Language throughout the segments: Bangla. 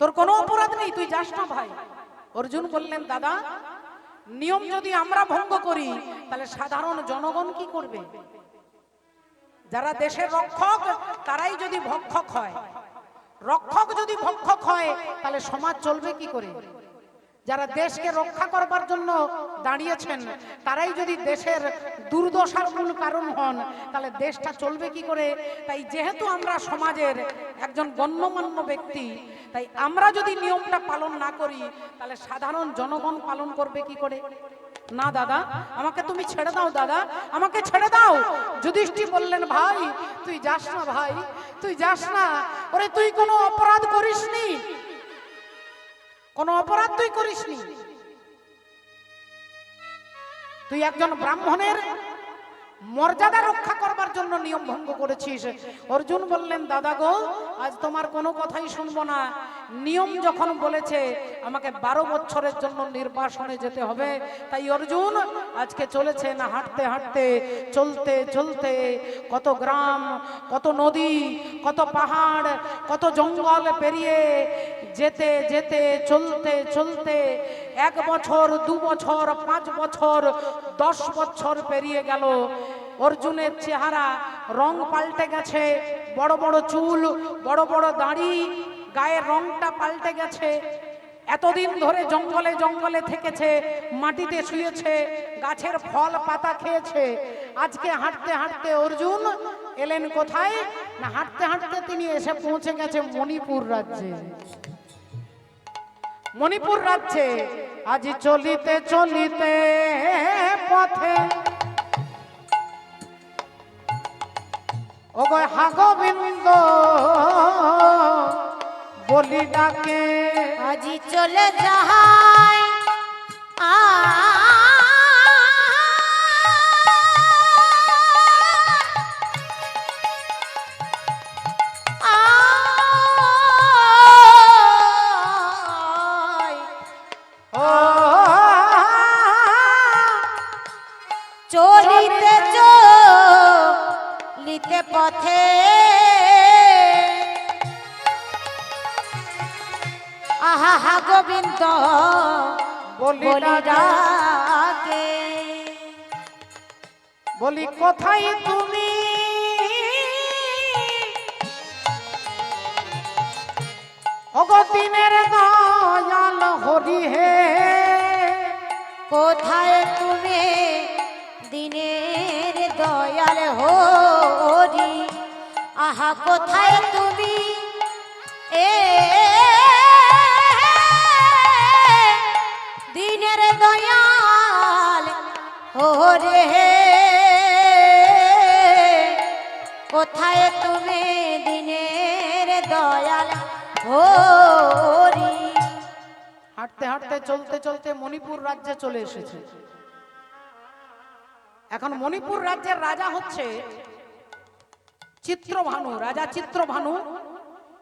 তোর কোনো অপরাধ নেই, তুই যাস না ভাই। অর্জুন বললেন, দাদা, নিয়ম যদি আমরা ভঙ্গ করি, তাহলে সাধারণ জনগণ কি করবে? যারা দেশের রক্ষক, তারাই যদি ভক্ষক হয়। রক্ষক যদি ভক্ষক হয়, তাহলে সমাজ চলবে কি করে? যারা দেশকে রক্ষা করবার জন্য দাঁড়িয়েছেন, তারাই যদি দেশের দুর্দশার মূল কারণ হন, তাহলে দেশটা চলবে কি করে? তাই যেহেতু আমরা সমাজের একজন গণ্যমান্য ব্যক্তি, তাই আমরা যদি নিয়মটা পালন না করি, তাহলে সাধারণ জনগণ পালন করবে কি করে? না দাদা, আমাকে তুমি ছেড়ে দাও দাদা, আমাকে ছেড়ে দাও। যুধিষ্ঠি বললেন, ভাই, তুই যাস না ভাই, তুই যাস না। ওরে, তুই কোনো অপরাধ করিসনি। কোনো অপরাধ তুই করিসনি। তুই একজন ব্রাহ্মণের মর্যাদা রক্ষা করবার জন্য নিয়ম ভঙ্গ করেছিস। অর্জুন বললেন, দাদা গো, আজ তোমার কোনো কথাই শুনব না। নিয়ম যখন বলেছে, আমাকে বারো বছরের জন্য নির্বাসনে যেতে হবে। তাই অর্জুন, আজকে চলেছে না হাঁটতে হাঁটতে, চলতে চলতে কত গ্রাম, কত নদী, কত পাহাড়, কত জঙ্গল পেরিয়ে যেতে যেতে, চলতে চলতে এক বছর, দু বছর, পাঁচ বছর দশ বছর পেরিয়ে গেল। অর্জুনের চেহারা রং পাল্টে গেছে। বড় বড় চুল, বড় বড় দাড়ি, গায়ের রংটা পাল্টে গেছে। এতদিন ধরে জঙ্গলে জঙ্গলে থেকেছে, মাটিতে শুয়েছে, গাছের ফল, পাতা খেয়েছে। আজকে হাঁটতে হাঁটতে অর্জুন এলেন কোথায়? না, হাঁটতে হাঁটতে তিনি এসে পৌঁছে গেছে মণিপুর রাজ্যে। মণিপুর রাজ্যে। আজ চলিতে চলিতে পথে। ও গো হাগবিন্দ বলি ডাকে। আজি চলে যাহাই আ হা গোবিন্দ বলি ডাকে ডাকে বলি কোথায় তুমি। অগতিনের দয়াল হরি হে। কোথায় তুমি দিনের দয়াল হরি? আহা কোথায় তুমি এ হরে কোথায় তুমি দয়াল হরি হাঁটতে হাঁটতে, চলতে চলতে মণিপুর রাজ্যে চলে এসেছে। এখন মণিপুর রাজ্যের রাজা হচ্ছে চিত্রভানু, রাজা চিত্রভানু।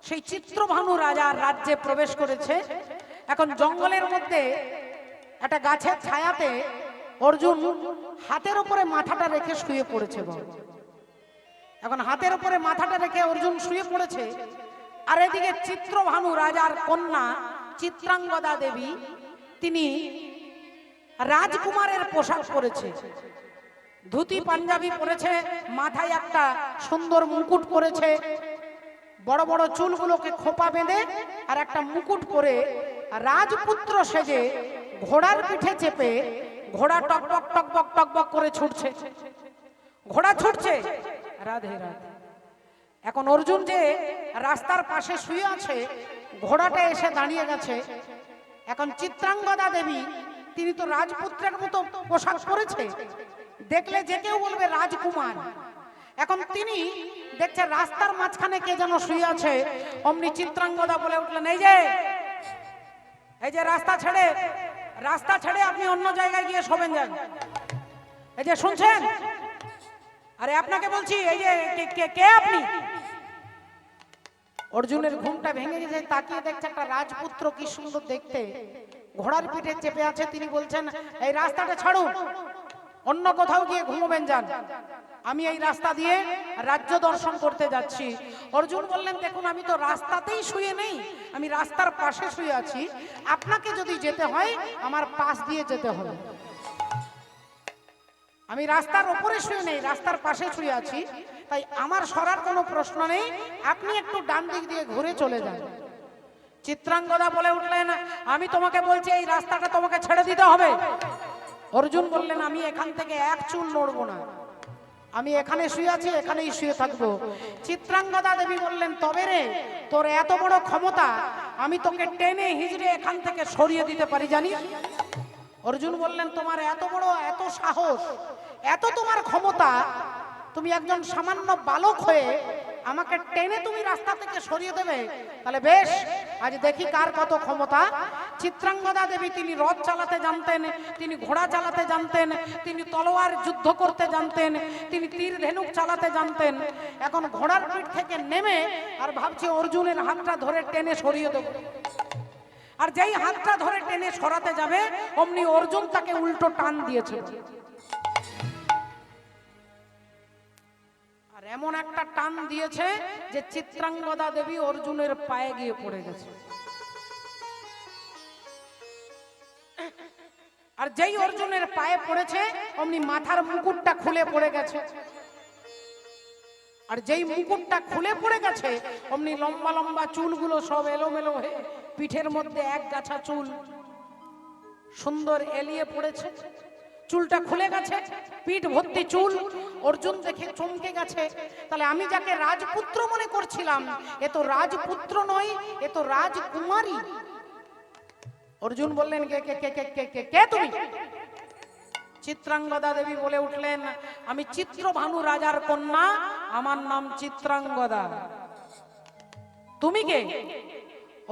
সেই চিত্রভানু রাজার রাজ্যে প্রবেশ করেছে। এখন জঙ্গলের মধ্যে একটা গাছের ছায়াতে অর্জুন, হাতের উপরে মাথাটা রেখে শুয়ে পড়েছে এখন হাতের উপরে মাথাটা রেখে অর্জুন শুয়ে পড়েছে। আর এদিকে চিত্রভানু রাজার কন্যা চিত্রাঙ্গদা দেবী, তিনি রাজকুমারের পোশাক পরেছে। ধুতি, পাঞ্জাবি পরেছে, মাথায় একটা সুন্দর মুকুট পরেছে। বড় বড় চুলগুলোকে খোপা বেঁধে আর একটা মুকুট পরে রাজপুত্র সেজে ঘোড়ার পিঠে চেপে ঘোড়া টকবক টকবক টকবক করে ছুটছে। ঘোড়া ছুটছে। রাধে রাধে। এখন অর্জুন যে রাস্তার পাশে শুয়ে আছে, ঘোড়াটা এসে দাঁড়িয়ে গেছে। এখন চিত্রাঙ্গদা দেবী, তিনি তো রাজপুত্রের মতো পোশাক পরেছে। দেখলে যে কেউ বলবে রাজকুমার। এখন তিনি দেখছে রাস্তার মাঝখানে কে যেন শুয়ে আছে। অমনি চিত্রাঙ্গদা বলে উঠলেন, এই যে এই যে রাস্তা ছেড়ে রাস্তা ছেড়ে আপনি অন্য জায়গায় গিয়ে শোবেন যান। এই যে শুনছেন? আরে আপনাকে বলছি, এই যে কে- আপনি? অর্জুনের ঘুমটা ভেঙে গেছে, তাকিয়ে দেখছে একটা রাজপুত্র কি সুন্দর দেখতে। ঘোড়ার পিঠে চেপে আছে, তিনি বলছেন, এই রাস্তাটা ছাড়ুন। অন্য কোথাও গিয়ে ঘুমোবেন যান। আমি এই রাস্তা দিয়ে রাজ্য দর্শন করতে যাচ্ছি। অর্জুন বললেন, দেখুন, আমি তো রাস্তাতেই শুয়ে নেই, আমি রাস্তার পাশে শুয়ে আছি। আপনাকে যদি যেতে হয়, আমার পাশ দিয়ে যেতে হবে। আমি রাস্তার ওপরে শুয়ে নেই, রাস্তার পাশে শুয়ে আছি। তাই আমার সরার কোনো প্রশ্ন নেই, আপনি একটু ডান দিক দিয়ে ঘুরে চলে যান। চিত্রাঙ্গদা বলে উঠলেন, আমি তোমাকে বলছি, এই রাস্তাটা তোমাকে ছেড়ে দিতে হবে। অর্জুন বললেন, আমি এখান থেকে এক চুল নড়বো না। আমি এখানে শুয়ে আছি, এখানেই শুয়ে থাকব। চিত্রাঙ্গদা দেবী বললেন, তবে রে, তোর এত বড় ক্ষমতা, আমি তোকে টেনে হিজড়ে এখান থেকে সরিয়ে দিতে পারি জানি অর্জুন বললেন, তোমার এত বড়, এত সাহস, এত তোমার ক্ষমতা, তুমি একজন সামান্য বালক হয়ে আমাকে টেনে তুমি রাস্তা থেকে সরিয়ে দেবে। তাহলে বেশ, আজ দেখি কার কত ক্ষমতা। চিত্রাঙ্গদা দেবী, তিনি রথ চালাতে জানতেন, তিনি ঘোড়া চালাতে জানতেন, তিনি তলোয়ার যুদ্ধ করতে জানতেন, তিনি তীর ধেনুক চালাতে জানতেন। এখন ঘোড়ার পিঠ থেকে নেমে আর ভাবছে অর্জুনের হাতটা ধরে টেনে সরিয়ে দেবো। আর যেই হাতটা ধরে টেনে সরাতে যাবে, অমনি অর্জুন তাকে উল্টো টান দিয়েছে। এমন একটা টান দিয়েছে যে চিত্রাঙ্গদা দেবী অর্জুনের পায়ে গিয়ে পড়ে গেছে। আর যেই অর্জুনের পায়ে পড়েছে, অমনি মাথার মুকুটটা খুলে পড়ে গেছে। আর যেই মুকুটটা খুলে পড়ে গেছে, অমনি লম্বা লম্বা চুলগুলো সব এলোমেলো হয়ে পিঠের মধ্যে এক গাছা চুল সুন্দর এলিয়ে পড়েছে। চুলটা খুলে গেছে, পিঠ ভর্তি চুল, অর্জুন দেখে চমকে গেছে। তাহলে আমি যাকে রাজপুত্র মনে করছিলাম, এ তো রাজপুত্র নয়, এ তো রাজকুমারী। অর্জুন বললেন, কে কে কে কে কে কে কে তুমি? চিত্রাঙ্গদা দেবী বলে উঠলেন, আমি চিত্রভানু রাজার কন্যা, আমার নাম চিত্রাঙ্গদা। তুমি কে?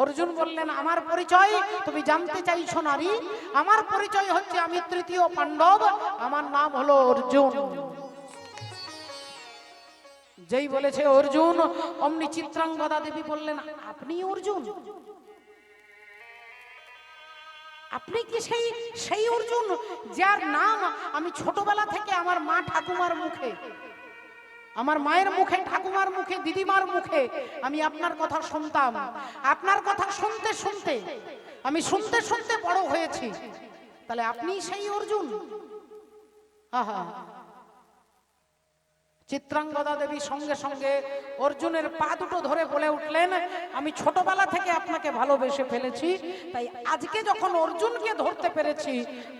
অর্জুন বললেন, আমার পরিচয়? তুমি জানতে চাইছো নারী? আমার পরিচয় হচ্ছে আমি তৃতীয় পাণ্ডব। আমার নাম হলো অর্জুন। যেই বলেছে অর্জুন, অমনি চিত্রাঙ্গদা দেবী বললেন, আপনি অর্জুন? আপনি কি সেই সেই অর্জুন, যার নাম আমি ছোটবেলা থেকে আমার মা ঠাকুমার মুখে আমার মায়ের মুখে, ঠাকুমার মুখে, দিদিমার মুখে আমি আপনার কথা শুনতাম। আপনার কথা শুনতে শুনতে আমি শুনতে শুনতে বড় হয়েছি। তাহলে আপনি সেই অর্জুন? আহা। চিত্রাঙ্গদা দেবী সঙ্গে সঙ্গে অর্জুনের পা দুটো ধরে বলে উঠলেন, আমি ছোটবেলা থেকে আপনাকে ভালোবেসে ফেলেছি, তাই আজকে যখন অর্জুনকে ধরতে পেরেছি,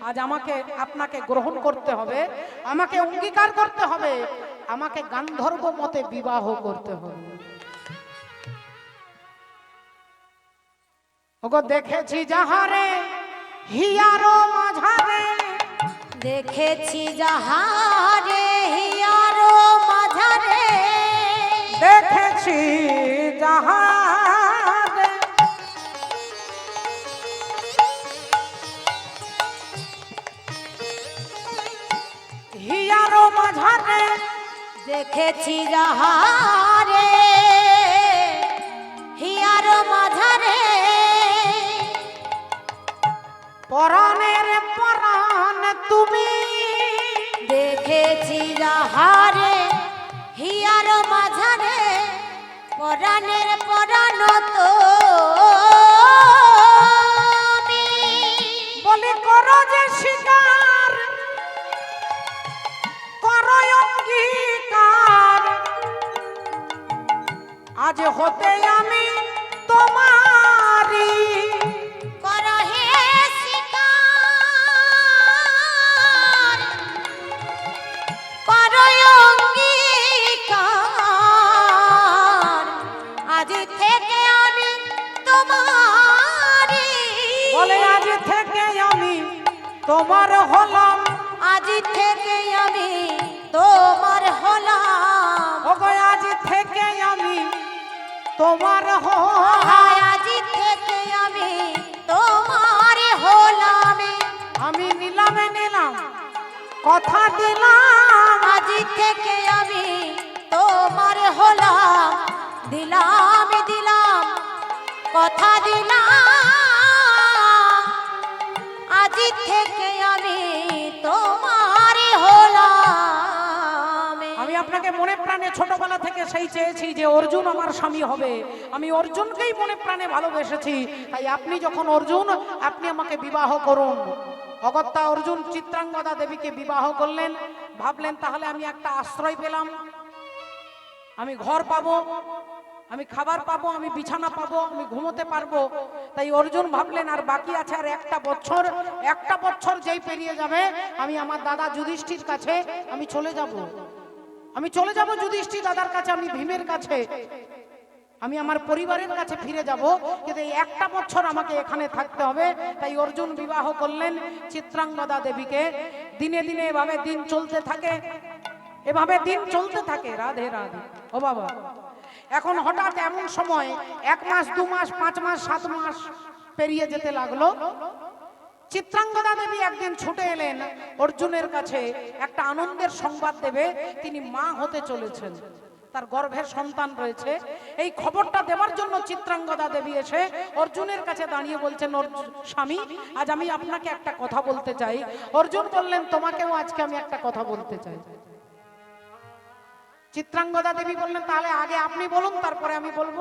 আজ আমাকে, আপনাকে গ্রহণ করতে হবে, আমাকে অঙ্গীকার করতে হবে, আমাকে গান্ধর্ব মতে বিবাহ করতে হবে। ওগো, দেখেছি যাহারে, হিয়ারো মাঝারে, দেখেছি যাহারে দেখেছি যাহারে হিয়ারো মাঝারে দেখেছি যাহারে। হিয়ারো মাঝারে পরাণের পরাণ তুমি দেখেছি যাহারে। হিয়ারো মাঝারে পরাণের পরাণ তো বলি করো যে শিকার, করো অঙ্গীকার। আজ হতে আমি তোমারি তোমার হলাম। আজ থেকে আমি তোমার হলাম। ওগো আজ থেকে আমি তোমার হলাম। আজ থেকে আমি তোমার হলাম। আমি নিলামে নিলাম কথা দিলাম। আজ থেকে আমি তোমার হলাম। দিলাম দিলাম কথা দিলাম। আজ থেকে আপনাকে মনে প্রাণে ছোটবেলা থেকে সেই চেয়েছি যে অর্জুন আমার স্বামী হবে। আমি অর্জুনকেই মনে প্রাণে ভালোবেসেছি। তাই আপনি যখন অর্জুন, আপনি আমাকে বিবাহ করুন। অগত্যা অর্জুন চিত্রাঙ্গদা দেবীকে বিবাহ করলেন। ভাবলেন, তাহলে আমি একটা আশ্রয় পেলাম। আমি ঘর পাবো, আমি খাবার পাবো, আমি বিছানা পাবো, আমি ঘুমোতে পারব। তাই অর্জুন ভাবলেন, আর বাকি আছে আর একটা বছর একটা বছর যেই পেরিয়ে যাবে, আমি আমার দাদা যুধিষ্ঠির কাছে আমি চলে যাব। আমি চলে যাব যুধিষ্ঠির দাদার কাছে, আমি ভীমের কাছে। আমি আমার পরিবারের কাছে ফিরে যাব, কিন্তু এই একটা বছর আমাকে এখানে থাকতে হবে। তাই অর্জুন বিবাহ করলেন চিত্রাঙ্গদা দেবীকে। দিনে দিনে এভাবে দিন চলতে থাকে, এভাবে দিন চলতে থাকে। রাধে রাধে। ও বাবা, এখন হঠাৎ এমন সময় এক মাস, দু মাস, পাঁচ মাস, সাত মাস পেরিয়ে যেতে লাগল। চিত্রাঙ্গদা দেবী একদিন ছুটে এলেন, অর্জুনের কাছে একটা আনন্দের সংবাদ দেবে, তিনি মা হতে চলেছেন। তার গর্ভের সন্তান রয়েছে। এই খবরটা দেওয়ার জন্য চিত্রাঙ্গদা দেবী এসে অর্জুনের কাছে দাঁড়িয়ে বলছেন স্বামী, আজ আমি আপনাকে একটা কথা বলতে চাই। অর্জুন বললেন, তোমাকেও আজকে আমি একটা কথা বলতে চাই। চিত্রাঙ্গদা দেবী বললেন, তাহলে আগে আপনি বলুন, তারপরে আমি বলব।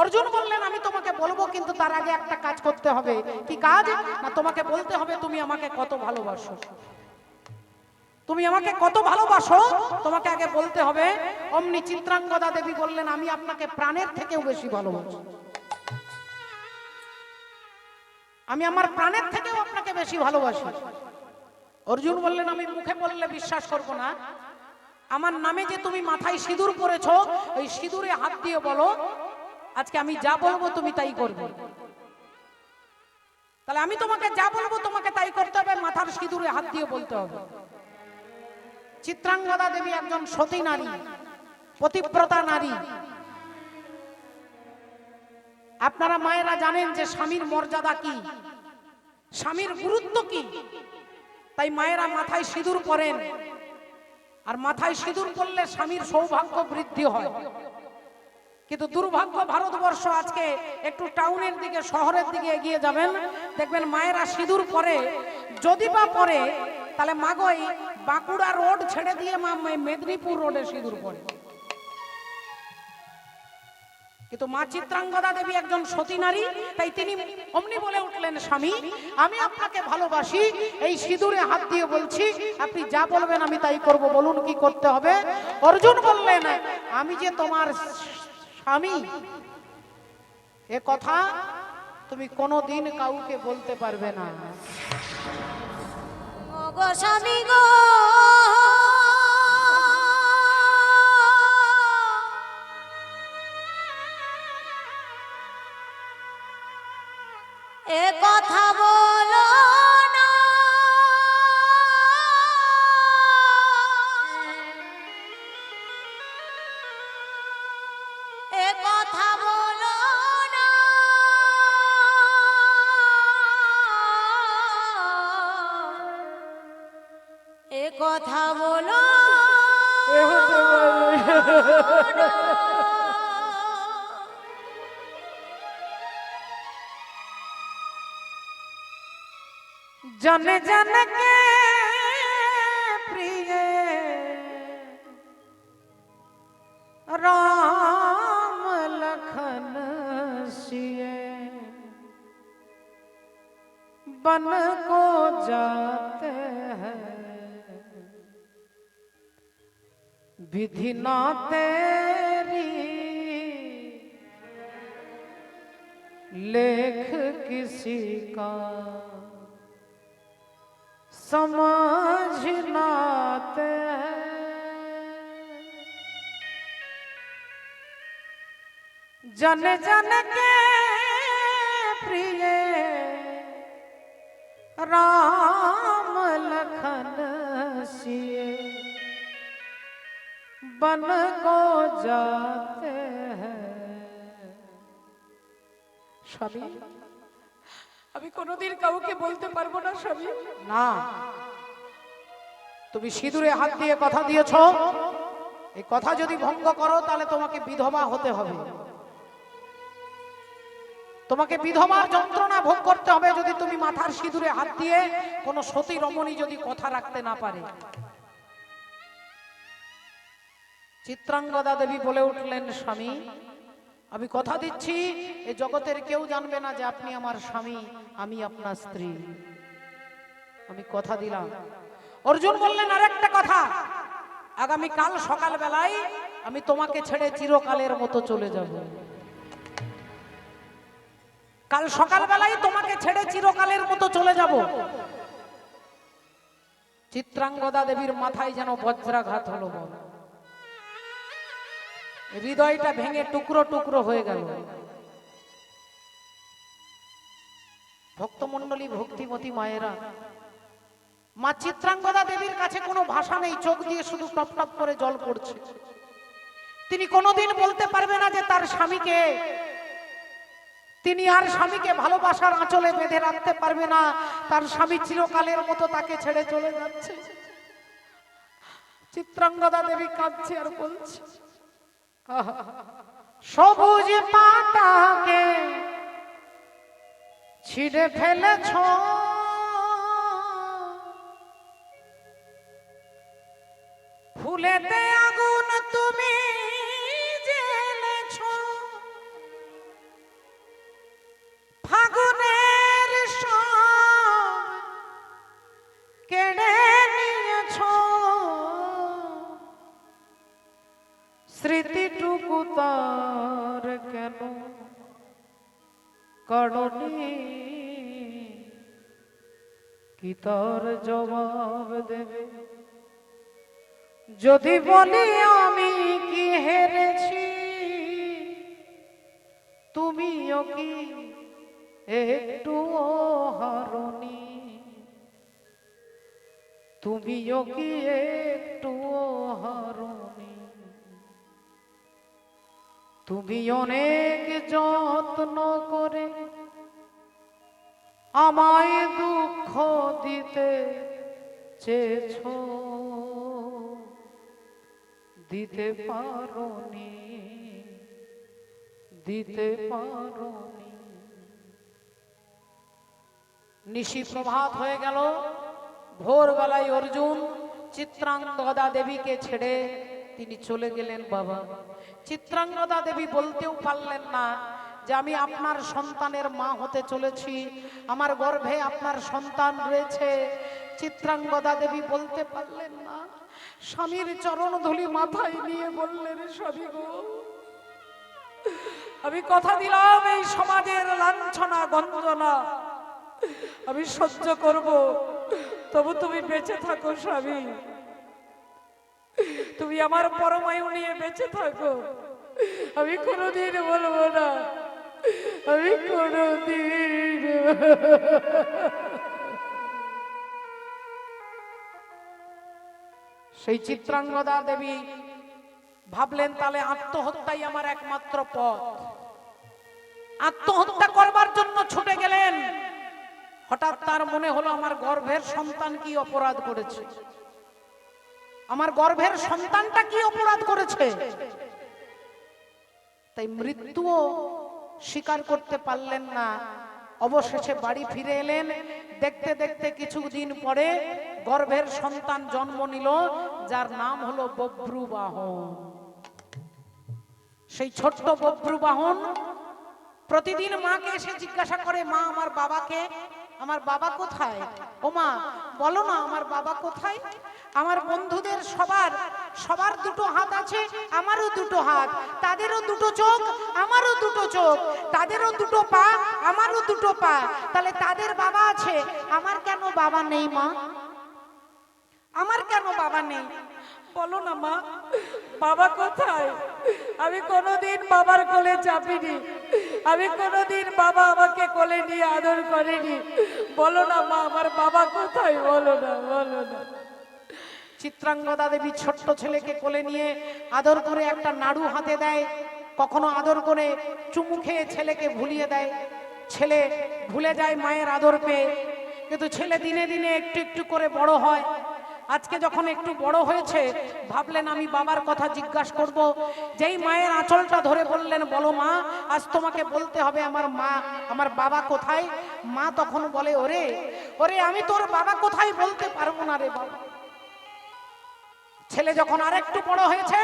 অর্জুন বললেন, আমি তোমাকে বলব, কিন্তু তার আগে একটা কাজ করতে হবে। কি কাজ? না, তোমাকে বলতে হবে, তুমি আমাকে কত ভালোবাসো। তুমি আমাকে কত ভালোবাসো? তোমাকে আগে বলতে হবে। অমনি চিত্রাঙ্গদা দেবী বললেন, আমি আপনাকে প্রাণের থেকেও বেশি ভালোবাসি। আমি আমার প্রাণের থেকেও আপনাকে বেশি ভালোবাসি। অর্জুন বললেন, আমি মুখে বললে বিশ্বাস করব না। আমার নামে যে তুমি মাথায় সিঁদুর পরেছো ওই সিঁদুরে হাত দিয়ে বলো আজকে আমি যা বলব তুমি তাই করবে। তাহলে আমি তোমাকে যা বলব তোমাকে তাই করতে হবে, মাথার সিঁদুরে হাত দিয়ে বলতে হবে। চিত্রাঙ্গদা দেবী একজন সতী নারী, পতিব্রতা নারী। আপনারা মায়েরা জানেন যে স্বামীর মর্যাদা কি? স্বামীর গুরুত্ব কি? তাই মায়েরা মাথায় সিঁদুর পরেন। আর মাথায় সিঁদুর পরলে স্বামীর সৌভাগ্য বৃদ্ধি হয়। কিন্তু দুর্ভাগ্য ভারতবর্ষ আজকে একটু টাউনের দিকে, শহরের দিকে এগিয়ে যাবেন। দেখবেন মায়েরা সিঁদুর পরে, যদি বা পরে, তাহলে মাগই বাঁকুড়া রোড ছেড়ে দিয়ে মা, মেদিনীপুর রোডে সিঁদুর পরে। কিন্তু মা চিত্রাঙ্গদা দেবী একজন সতী নারী, তাই তিনি অমনি বলে উঠলেন, স্বামী, আমি আপনাকে ভালোবাসি, এই সিঁদুরে হাত দিয়ে বলছি, আপনি যা বলবেন আমি তাই করব, বলুন কি করতে হবে? অর্জুন বললেন, আমি যে তোমার স্বামী এ কথা তুমি কোনোদিন কাউকে বলতে পারবে না। গো স্বামী গো। जन जन के प्रिय। राम लखन सिए बन को जाते हैं। विधि ना तेरी, लेख किसी का समझनाते जन जन के प्रिय राम लखन सिए बन को जाते हैं स्वामी আমি কোনোদিন কাউকে বলতে পারব না, স্বামী। না। তুমি সিঁদুরে হাত দিয়ে কথা দিয়েছ। এই কথা যদি ভঙ্গ করো, তাহলে তোমাকে বিধবা হতে হবে। তোমাকে বিধবার যন্ত্রণা ভোগ করতে হবে যদি তুমি মাথার সিঁদুরে হাত দিয়ে কোন সতী রমণী যদি কথা রাখতে না পারে। চিত্রাঙ্গদা দেবী বলে উঠলেন, স্বামী আমি কথা দিচ্ছি, এ জগতের কেউ জানবে না যে আপনি আমার স্বামী, আমি আপনার স্ত্রী। আমি কথা দিলাম। অর্জুন বললেন, আরেকটা কথা। আগামী কাল সকাল বেলায় আমি তোমাকে ছেড়ে চিরকালের মতো চলে যাব। কাল সকাল বেলায় তোমাকে ছেড়ে চিরকালের মতো চলে যাব। চিত্রাঙ্গদা দেবীর মাথায় যেন বজ্রাঘাত হলো বল। হৃদয়টা ভেঙে টুকরো টুকরো হয়ে গেল। ভক্তমণ্ডলী, ভক্তিমতী মায়েরা, মা চিত্রাঙ্গদা দেবীর কাছে কোনো ভাষা নেই, চোখ দিয়ে শুধু টপ টপ করে জল পড়ছে। তিনি কোনোদিন বলতে পারবে না যে তার স্বামীকে। তিনি আর স্বামীকে ভালোবাসার আঁচলে বেঁধে রাখতে পারবে না। তার স্বামী চিরকালের মতো তাকে ছেড়ে চলে যাচ্ছে। চিত্রাঙ্গদা দেবী কাঁদছে আর বলছে সবুজ পাতাকে ছিঁড়ে ফেলেছ। ফুলেতে তার জবাব দেবে। যদি বলি আমি কি হেরেছি, তুমিও কি একটু হারনি? তুমিও কি একটু হারনি? তুমি অনেক যত্ন করে আমায় দুঃখ দিতে চেয়েছ। দিতে পারোনি দিতে পারোনি। নিশি প্রভাত হয়ে গেল। ভোরবেলায় অর্জুন চিত্রাঙ্গদা দেবীকে ছেড়ে তিনি চলে গেলেন বাবা। চিত্রাঙ্গদা দেবী বলতেও পারলেন না যে আমি আপনার সন্তানের মা হতে চলেছি। আমার গর্ভে আপনার সন্তান রয়েছে। চিত্রাঙ্গদা দেবী বলতে পারলেন না। স্বামীর চরণ ধুলি মাথায় নিয়ে বললেন, স্বামী গো, আমি কথা দিলাম এই সমাজের লাঞ্ছনা, গঞ্জনা। আমি সহ্য করব। তবু তুমি বেঁচে থাকো, স্বামী। তুমি আমার পরমায়ু নিয়ে বেঁচে থাকো। আমি কোনোদিন বলব না। আমি কোনোদিন সেই চিত্রাঙ্গদা দেবী ভাবলেন তাহলে আত্মহত্যাই আমার একমাত্র পথ। আত্মহত্যা করবার জন্য ছুটে গেলেন। হঠাৎ তার মনে হলো, আমার গর্ভের সন্তান কি অপরাধ করেছে? আমার গর্ভের সন্তানটা কি অপরাধ করেছে? তাই মৃত্যুও স্বীকার করতে পারলেন না। অবশেষে বাড়ি ফিরে এলেন। দেখতে দেখতে কিছুদিন পরে গর্ভের সন্তান জন্ম নিল, যার নাম হলো বব্রু বাহন সেই ছোট্ট বব্রু বাহন প্রতিদিন মাকে এসে জিজ্ঞাসা করে, মা, আমার বাবাকে, আমার বাবা কোথায়? ও মা, বলো না, আমার বাবা কোথায়? আমার বন্ধুদের সবার সবার দুটো হাত আছে, আমারও দুটো হাত। তাদেরও দুটো চোখ, আমারও দুটো চোখ। তাদেরও দুটো পা, আমারও দুটো পা। তাহলে তাদের বাবা আছে, আমার কেন বাবা নেই, মা? আমার কেন বাবা নেই? বলো না, মা। বাবা কোথায়? আমি কোনোদিন বাবার কোলে চাপিনি। আমি কোনোদিন বাবা আমাকে কোলে নিয়ে আদর করেনি। বলো না, মা, আমার বাবা কোথায়? বলো না বলো না। চিত্রাঙ্গদা দেবী ছোট্ট ছেলেকে কোলে নিয়ে আদর করে একটা নাড়ু হাতে দেয়। কখনো আদর করে চুমু খেয়ে ছেলেকে ভুলিয়ে দেয়। ছেলে ভুলে যায় মায়ের আদর পেয়ে। কিন্তু ছেলে দিনে দিনে একটু একটু করে বড় হয়। আজকে যখন একটু বড় হয়েছে, ভাবলেন আমি বাবার কথা জিজ্ঞাসা করব। যেই মায়ের আঁচলটা ধরে বললেন, বলো মা, আজ তোমাকে বলতে হবে আমার মা, আমার বাবা কোথায়? মা তখন বলে, ওরে ওরে, আমি তোর বাবা কোথায় বলতে পারব না রে বাবা। ছেলে যখন আরেকটু বড় হয়েছে,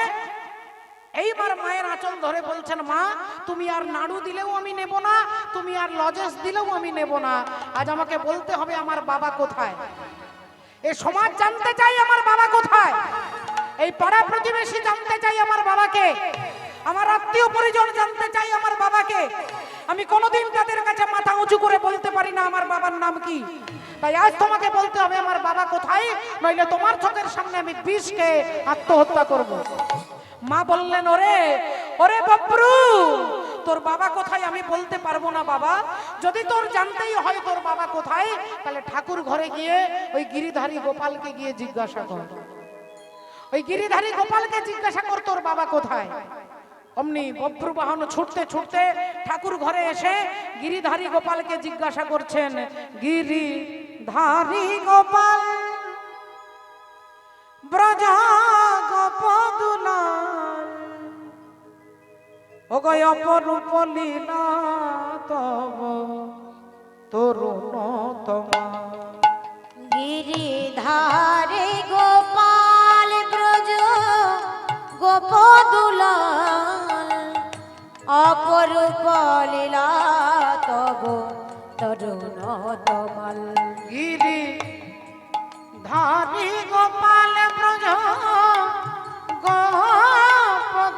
এইবার মায়ের আঁচল ধরে বলছেন, মা, তুমি আর নাড়ু দিলেও আমি নেব না, তুমি আর লজেস দিলেও আমি নেব না। আজ আমাকে বলতে হবে আমার বাবা কোথায়। এ সমাজ জানতে চাই আমার বাবা কোথায়। এই পাড়া প্রতিবেশী জানতে চাই আমার বাবাকে। আমার আত্মীয় পরিজন জানতে চাই আমার বাবাকে। আমি কোনোদিন তাদের কাছে মাথা উঁচু করে বলতে পারি না আমার বাবার নাম কি। তাই আজ তোমাকে বলতে হবে, আমার বাবা কোথায়? নইলে তোমার চোখের সামনে আমি বিষকে আত্মহত্যা করব। মা বললেন, ওরে ওরে বাবরু, তোর বাবা কোথায়? আমি বলতে পারব না বাবা। যদি তোর জানতেই হয় তোর বাবা কোথায়, তাহলে ঠাকুর ঘরে গিয়ে ওই গিরিধারী গোপালকে গিয়ে জিজ্ঞাসা কর। ওই গিরিধারী গোপালকে জিজ্ঞাসা কর, তোর বাবা কোথায়? অমনি বব্রু বাহন ছুটতে ছুটতে ঠাকুর ঘরে এসে গিরিধারী গোপালকে জিজ্ঞাসা করছেন, গিরিধারী গোপাল, ব্রজ অপরূপ গোপাল, ব্রজ গোপদুলাল অপরূপ লীলা তব তরুণ তমাল গিরি ধারি গোপাল ব্রজ গোপদুলাল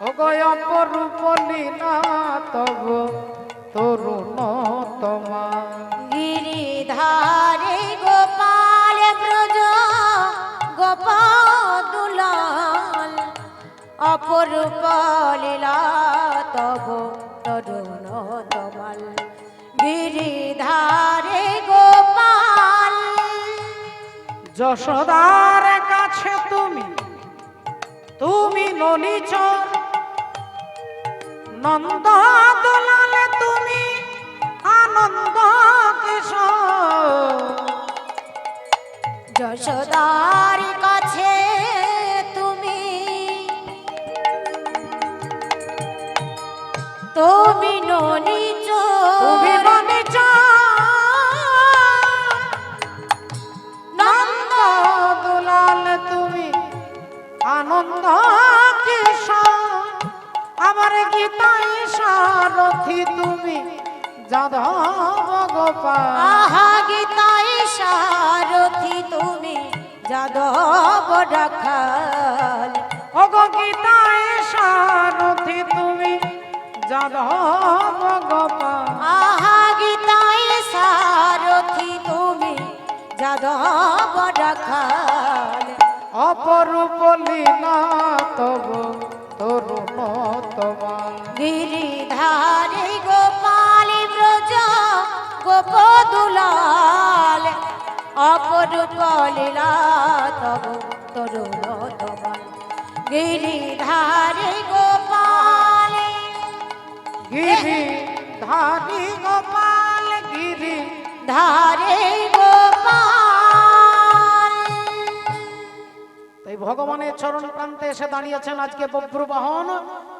ওগয় অপরূপ লীলা তব তরুণ তোমার গিরিধারে গোপাল অপরূপ লীলা তব তরুণ তমাল। গিরিধারে গোপাল যশোদার কাছে তুমি তুমি ননিচর নন্দ দোলালে তুমি আনন্দ কিশোর। যশোদার কাছে তুমি ননিচ তুমি ননিচর নন্দ দোলাল তুমি আনন্দ কিশোর আমার গীতাই সারথি তুমি যাদব গোপাল। আহা গীতাই সারথি তুমি যাদব রাখাল ওগো গীতায় সারথি তুমি আহা সারথি তুমি যাদব রাখাল অপরূপ লীলা তব তরুণ তোমার গিরিধারে গোপাল ব্রজ গোপদুলাল অপরূপ লীলা তব তরুণ তোমার গিরিধারে গোপাল গিরি ধারি গোপাল গিরি, ধারে তাই ভগবানের চরণ প্রান্তে এসে দাঁড়িয়েছেন আজকে বব্রু বাহন।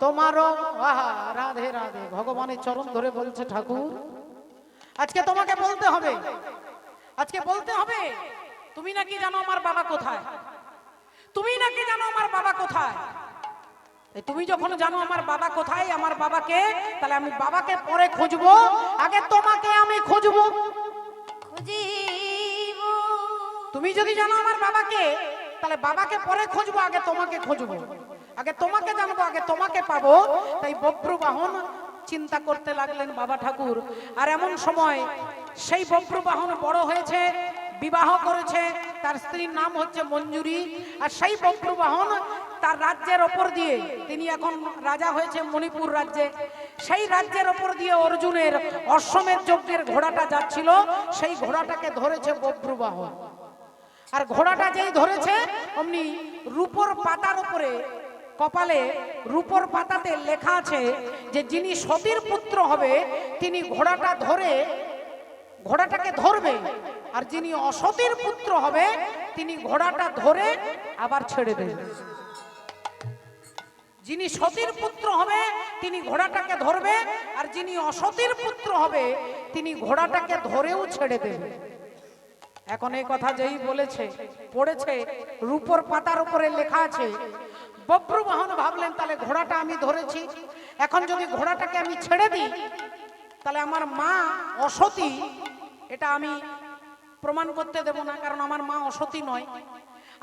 তোমারও, আহা, রাধে রাধে, ভগবানের চরণ ধরে বলছে ঠাকুর, আজকে তোমাকে বলতে হবে। আজকে বলতে হবে, তুমি নাকি জানো আমার বাবা কোথায়? তুমি নাকি জানো আমার বাবা কোথায়? এই তুমি যখন জানো আমার বাবা কোথায় আমার বাবাকে তাহলে আমি বাবাকে পরে খুঁজবো। আগে তোমাকে আমি খুঁজবো। তুমি যদি জানো আমার বাবাকে তাহলে বাবাকে পরে খুঁজবো আগে তোমাকে খুঁজবো। আগে তোমাকে জানব আগে তোমাকে পাবো। তাই বব্রু বাহন চিন্তা করতে লাগলেন বাবা ঠাকুর। আর এমন সময় সেই বব্রু বাহন বড় হয়েছে বিবাহ করেছে তার স্ত্রীর নাম হচ্ছে মঞ্জুরি। আর সেই বব্রু বাহন তার রাজ্যের ওপর দিয়ে তিনি এখন রাজা হয়েছে মণিপুর রাজ্যে। সেই রাজ্যের ওপর দিয়ে অর্জুনের অশ্বমের যজ্ঞের ঘোড়াটা যাচ্ছিল, সেই ঘোড়াটাকে ধরেছে বব্রু বাহন আর ঘোড়াটা যেই ধরেছে, অমনি রূপর পাতার উপরে, কপালে রূপর পাতাতে লেখা আছে যে যিনি সতীর পুত্র হবে, তিনি ঘোড়াটা ধরে, ঘোড়াটাকে ধরবে। আর যিনি অসতীর পুত্র হবে, তিনি ঘোড়াটা ধরে আবার ছেড়ে দেবে। যিনি সতীর পুত্র হবে, তিনি ঘোড়াটাকে ধরবে, আর যিনি অসতীর পুত্র হবে, তিনি ঘোড়াটাকে ধরেও ছেড়ে দেবে। এখন এই কথা যেই বলেছে, পড়েছে, রূপর পাতার উপরে লেখা আছে বব্রু বাহন ভাবলেন, তাহলে ঘোড়াটা আমি ধরেছি। এখন যদি ঘোড়াটাকে আমি ছেড়ে দিই, তাহলে আমার মা অসতী, এটা আমি প্রমাণ করতে দেব না, কারণ আমার মা অসতী নয়।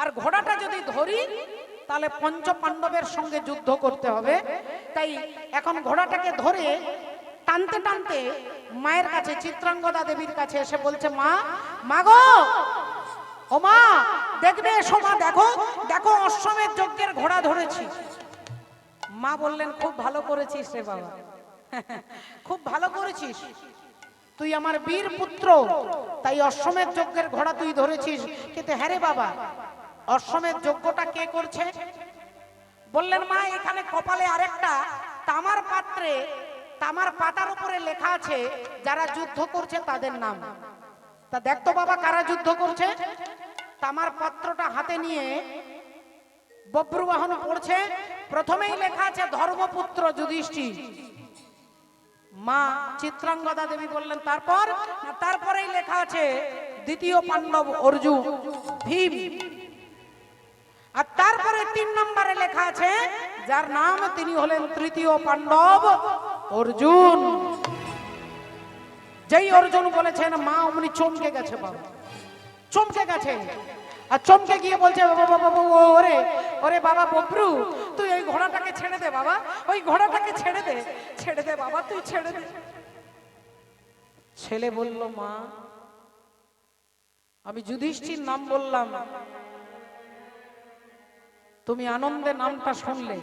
আর ঘোড়াটা যদি ধরি তাহলে পঞ্চ পাণ্ডবের সঙ্গে যুদ্ধ করতে হবে। তাই এখন ঘোড়াটাকে ধরে টানতে টানতে মায়ের কাছে, চিত্রাঙ্গদা দেবীর কাছে এসে বলছে, মা মাগো ও মা, দেখবে এসো মা দেখো দেখো, অশ্বমেধ যজ্ঞের ঘোড়া ধরেছি। মা বললেন, খুব ভালো করেছিস রে বাবা। খুব ভালো করেছিস। তুই আমার বীর পুত্র, তাই অশ্বমেধ যজ্ঞের ঘোড়া তুই ধরেছিস। কিন্তু হ্যাঁ রে বাবা অশ্বমেধ যজ্ঞটা কে করছে? বললেন, মা, এখানে কপালে আরেকটা তামার পাত্রে, তামার পাতার উপরে লেখা আছে, যারা যুদ্ধ করছে তাদের নাম। তা দেখতো বাবা, কারা যুদ্ধ করছে? তামার পাত্রটা হাতে নিয়ে বব্রু বাহন পড়ছে। প্রথমেই লেখা আছে, ধর্মপুত্র যুধিষ্ঠির। মা চিত্রাঙ্গদা দেবী বললেন, তারপর? তারপরেই লেখা আছে, দ্বিতীয় পাণ্ডব অর্জুন। ভীম। আর তারপরে তিন নম্বরে লেখা আছে, যার নাম তিনি হলেন তৃতীয় পাণ্ডব অর্জুন। যেই অর্জুন বলেছেন, মা, অমনি চমকে গেছে বাবা। চমকে গেছে। আর চমকে গিয়ে বলছে ওরে ওরে বাবা, ববরু, তুই ওই ঘোড়াটাকে ছেড়ে দে বাবা। ওই ঘোড়াটাকে ছেড়ে দে ছেড়ে দে বাবা, তুই ছেড়ে দে। ছেলে বলল, মা, আমি যুধিষ্ঠির নাম বললাম। তুমি আনন্দে নামটা শুনলে।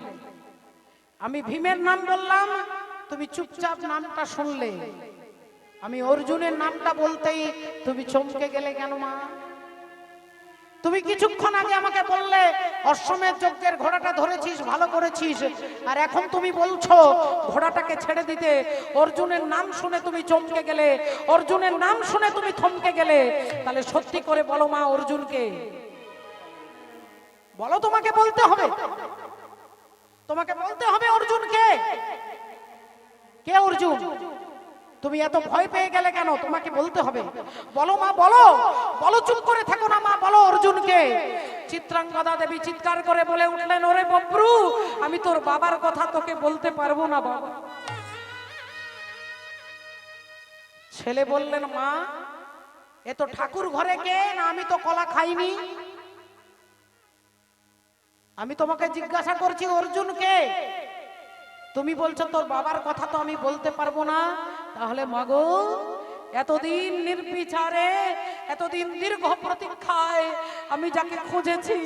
আমি ভীমের নাম বললাম, তুমি চুপচাপ নামটা শুনলে। আমি অর্জুনের নামটা বলতেই তুমি চমকে গেলে কেন মা? তুমি কিছুক্ষণ আগে আমাকে বললে, অশ্বমেধ যজ্ঞের ঘোড়াটা ধরেছিস, ভালো করেছিস, আর এখন তুমি বলছো, ঘোড়াটাকে ছেড়ে দিতে। অর্জুনের নাম শুনে তুমি চমকে গেলে, অর্জুনের নাম শুনে তুমি থমকে গেলে। তাহলে সত্যি করে বলো মা অর্জুনকে। বলো তোমাকে বলতে হবে। তোমাকে বলতে হবে অর্জুনকে। কে অর্জুন? তুমি এত ভয় পেয়ে গেলে কেন? তোমাকে বলতে হবে। বলো মা, বলো। বলো, চুপ করে থাকো না মা, বলো অর্জুনকে। চিত্রাঙ্গদা দেবী চিৎকার করে বলে উঠলেন, ওরে বব্রু, আমি তোর বাবার কথা তোকে বলতে পারব না বাবা। ছেলে বললেন, মা, এ তো ঠাকুর ঘরে কে? না, আমি তো কলা খাইনি। আমি তোমাকে জিজ্ঞাসা করছি, অর্জুনকে। তুমি বলছো, তোর বাবার কথা তো আমি বলতে পারব না। তাহলে মাগো, এতদিন নির্বিচারে, এতদিন দীর্ঘ প্রতীক্ষায় আমি যাকে খুঁজেছি,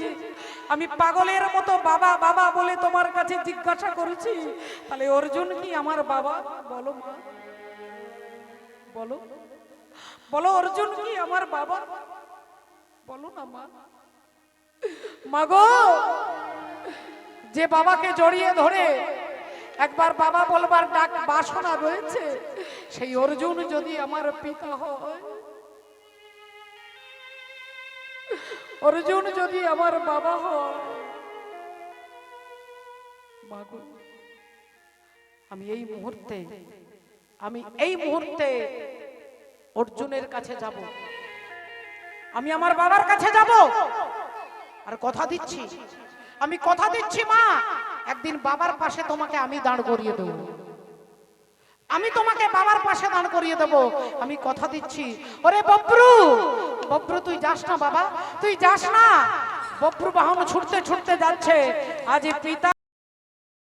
আমি পাগলের মতো বাবা বাবা বলে তোমার কাছে জিজ্ঞাসা করেছি। তাহলে অর্জুন কি আমার বাবা? বলো মা। বলো। বলো, অর্জুন কি আমার বাবা? বলো না মা। মাগো যে বাবাকে জড়িয়ে ধরে একবার বাবা বলবার ডাক বাসনা রয়েছে, সেই অর্জুন যদি আমার পিতা হয়। অর্জুন যদি আমার বাবা হয় আমি এই মুহূর্তে, আমি এই মুহূর্তে অর্জুনের কাছে যাব। আমি আমার বাবার কাছে যাব। আর কথা দিচ্ছি আমি কথা দিচ্ছি, মা। একদিন বাবার পাশে তোমাকে আমি দাঁড় করিয়ে দেব। আমি তোমাকে বাবার পাশে দাঁড় করিয়ে দেব। আমি কথা দিচ্ছি, ওরে বব্রু বব্রু, তুই যাস না বাবা, তুই যাস না। বব্রু বাহন ছুটতে ছুটতে যাচ্ছে। আজ পিতা